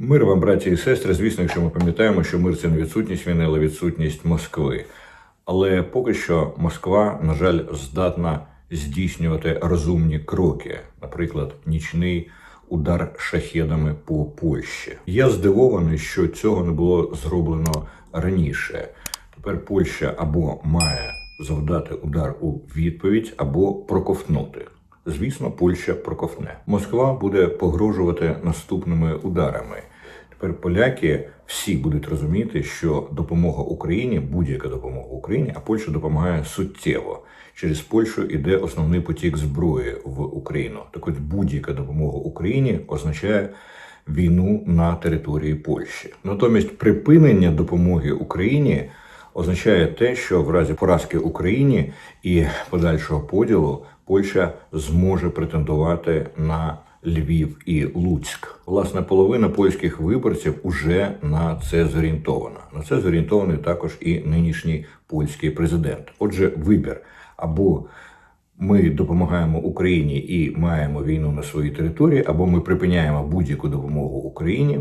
Мир вам, браті і сестри. Звісно, якщо ми пам'ятаємо, що мир це не відсутність війни, але відсутність Москви. Але поки що Москва, на жаль, здатна здійснювати розумні кроки, наприклад, нічний удар шахедами по Польщі. Я здивований, що цього не було зроблено раніше. Тепер Польща або має завдати удар у відповідь, або проковтнути. Звісно, Польща проковтне. Москва буде погрожувати наступними ударами. Тепер поляки всі будуть розуміти, що допомога Україні, будь-яка допомога Україні, а Польща допомагає суттєво. Через Польщу йде основний потік зброї в Україну. Так от будь-яка допомога Україні означає війну на території Польщі. Натомість припинення допомоги Україні означає те, що в разі поразки Україні і подальшого поділу Польща зможе претендувати на Львів і Луцьк. Власне, половина польських виборців уже на це зорієнтована. На це зорієнтований також і нинішній польський президент. Отже, вибір або ми допомагаємо Україні і маємо війну на своїй території, або ми припиняємо будь-яку допомогу Україні,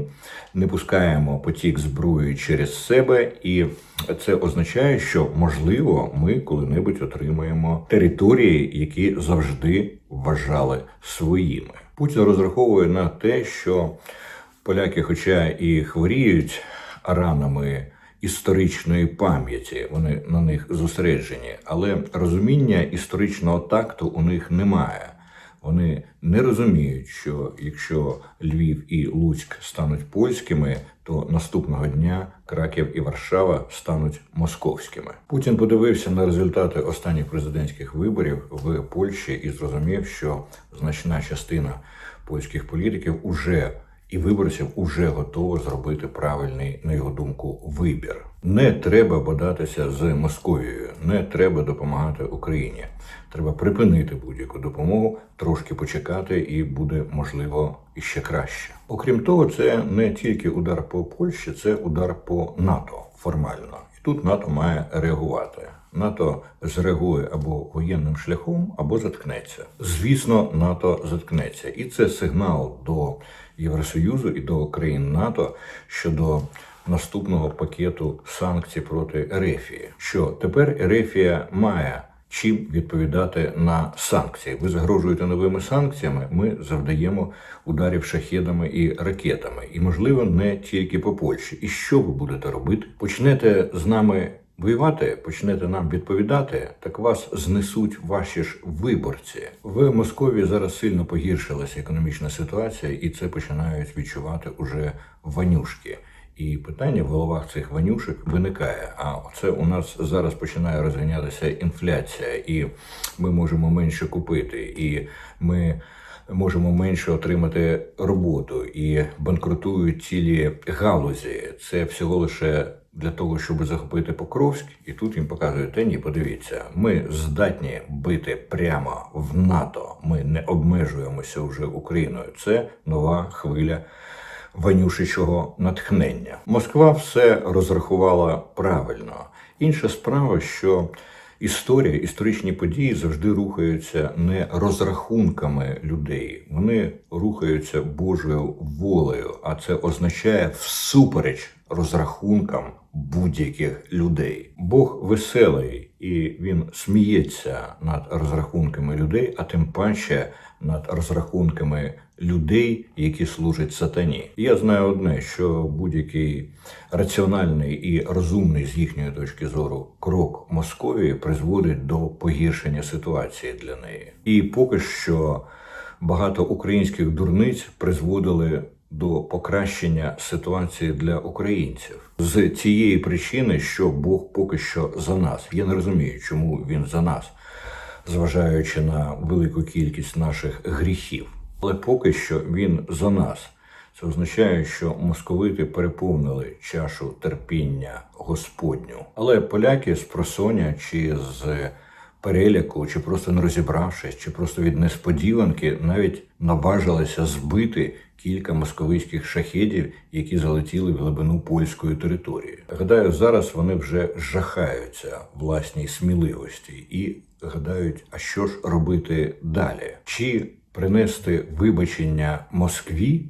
не пускаємо потік зброї через себе, і це означає, що можливо ми коли-небудь отримаємо території, які завжди вважали своїми. Путін розраховує на те, що поляки, хоча і хворіють ранами історичної пам'яті, вони на них зосереджені, але розуміння історичного такту у них немає. Вони не розуміють, що якщо Львів і Луцьк стануть польськими, то наступного дня Краків і Варшава стануть московськими. Путін подивився на результати останніх президентських виборів в Польщі і зрозумів, що значна частина польських політиків уже і виборців уже готово зробити правильний, на його думку, вибір. Не треба бодатися з Московією, не треба допомагати Україні. Треба припинити будь-яку допомогу, трошки почекати, і буде можливо іще краще. Окрім того, це не тільки удар по Польщі, це удар по НАТО формально. І тут НАТО має реагувати. НАТО зреагує або воєнним шляхом, або заткнеться. Звісно, НАТО заткнеться, і це сигнал до Євросоюзу і до країн НАТО щодо наступного пакету санкцій проти Ерефії. Що тепер Ерефія має чим відповідати на санкції. Ви загрожуєте новими санкціями. Ми завдаємо ударів шахедами і ракетами, і можливо не тільки по Польщі. І що ви будете робити? Почнете з нами. Воювати почнете нам відповідати, так вас знесуть ваші ж виборці. В Московії зараз сильно погіршилася економічна ситуація, і це починають відчувати уже ванюшки. І питання в головах цих ванюшек виникає. А це у нас зараз починає розганятися інфляція, і ми можемо менше купити, і ми можемо менше отримати роботу, і банкрутують цілі галузі. Це всього лише для того, щоб захопити Покровськ, і тут їм показують, та ні, подивіться, ми здатні бити прямо в НАТО. Ми не обмежуємося вже Україною. Це нова хвиля ванюшичого натхнення. Москва все розрахувала правильно. Інша справа, що історія, історичні події завжди рухаються не розрахунками людей, вони рухаються Божою волею, а це означає всупереч розрахункам будь-яких людей. Бог веселий і він сміється над розрахунками людей, а тим паче над розрахунками людей, які служать сатані. Я знаю одне, що будь-який раціональний і розумний з їхньої точки зору крок Московії призводить до погіршення ситуації для неї. І поки що багато українських дурниць призводили до покращення ситуації для українців з цієї причини, що Бог поки що за нас. Я не розумію, чому він за нас, зважаючи на велику кількість наших гріхів. Але поки що він за нас. Це означає, що московити переповнили чашу терпіння Господню. Але поляки з просоня чи з переляку, чи просто не розібравшись, чи просто від несподіванки навіть наважилися збити кілька московицьких шахедів, які залетіли в глибину польської території. Гадаю, зараз вони вже жахаються власній сміливості і гадають, а що ж робити далі? Чи принести вибачення Москві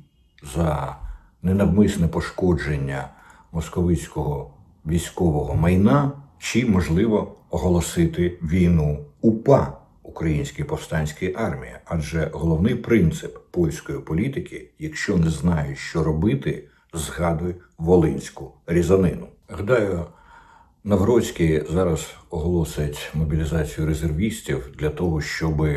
за ненавмисне пошкодження московицького військового майна, чи можливо оголосити війну УПА Українській повстанській армії, адже головний принцип польської політики, якщо не знаєш, що робити, згадуй волинську різанину. Гадаю, Навроцький зараз оголосить мобілізацію резервістів для того, щоб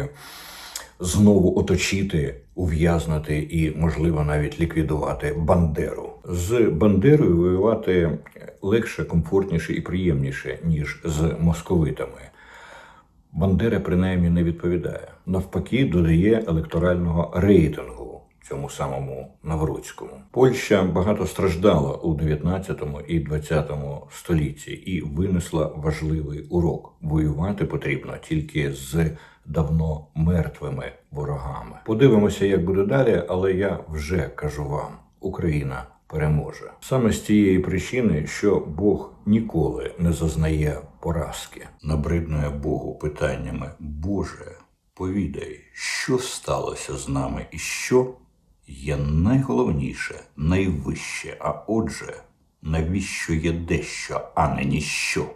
знову оточити, ув'язнити і, можливо, навіть ліквідувати Бандеру. З Бандерою воювати легше, комфортніше і приємніше, ніж з московитами. Бандера принаймні не відповідає. Навпаки, додає електорального рейтингу цьому самому Навроцькому. Польща багато страждала у 19 і 20 столітті і винесла важливий урок: воювати потрібно тільки з давно мертвими ворогами. Подивимося, як буде далі, але я вже кажу вам: Україна переможе саме з тієї причини, що Бог ніколи не зазнає поразки. Набриднує Богу питаннями: Боже, повідай, що сталося з нами і що є найголовніше, найвище, а отже, навіщо є дещо, а не ніщо?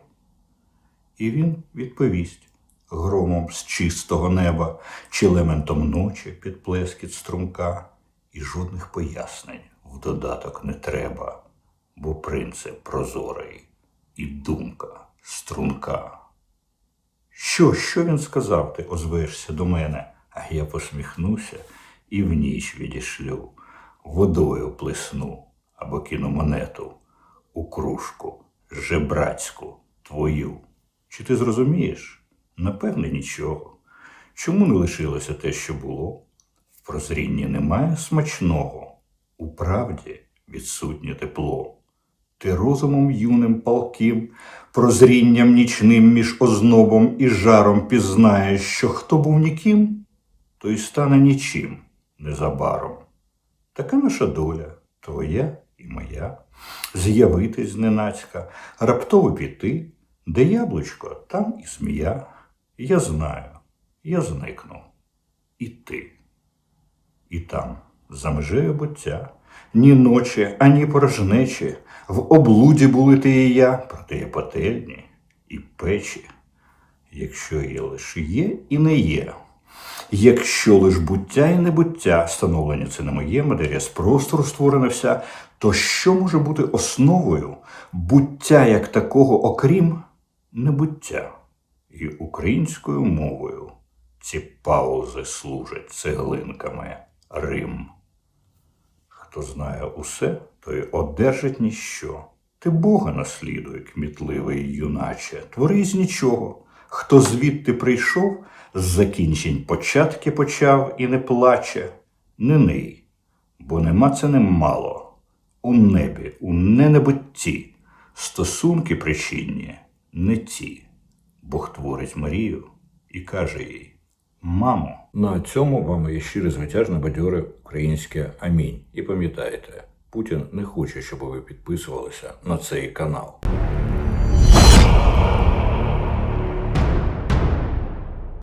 І він відповість громом з чистого неба чи лементом ночі під плескіт струмка, і жодних пояснень в додаток не треба, бо принцип прозорий і думка струнка. Що, що він сказав, ти озвешся до мене, а я посміхнуся і в ніч відішлю, водою плесну або кину монету у кружку жебрацьку твою. Чи ти зрозумієш? Напевне, нічого. Чому не лишилося те, що було? В прозрінні немає смачного, у правді відсутнє тепло. Ти розумом юним палким, прозрінням нічним між ознобом і жаром пізнаєш, що хто був ніким, той стане нічим незабаром. Така наша доля, твоя і моя, з'явитись зненацька, раптово піти, де яблучко, там і змія. Я знаю, я зникну. І ти. І там, за межею буття, ні ночі, ані порожнечі, в облуді були ти і я, проте є пательні і печі, якщо є лише є і не є. Якщо лиш буття і небуття, становлення це не моє, матерія з простору створена вся, то що може бути основою буття як такого, окрім небуття? І українською мовою ці паузи служать цеглинками Рим. Хто знає усе, той одержить ніщо. Ти Бога наслідуй, кмітливий юначе, твори з нічого. Хто звідти прийшов, з закінчень початки почав і не плаче, не ний, бо нема це немало. У небі, у ненебутті, стосунки причинні не ті. Бог творить Марію і каже їй: Мамо, на цьому вам є щире звитяжне бадьоре українське амінь. І пам'ятайте, Путін не хоче, щоб ви підписувалися на цей канал.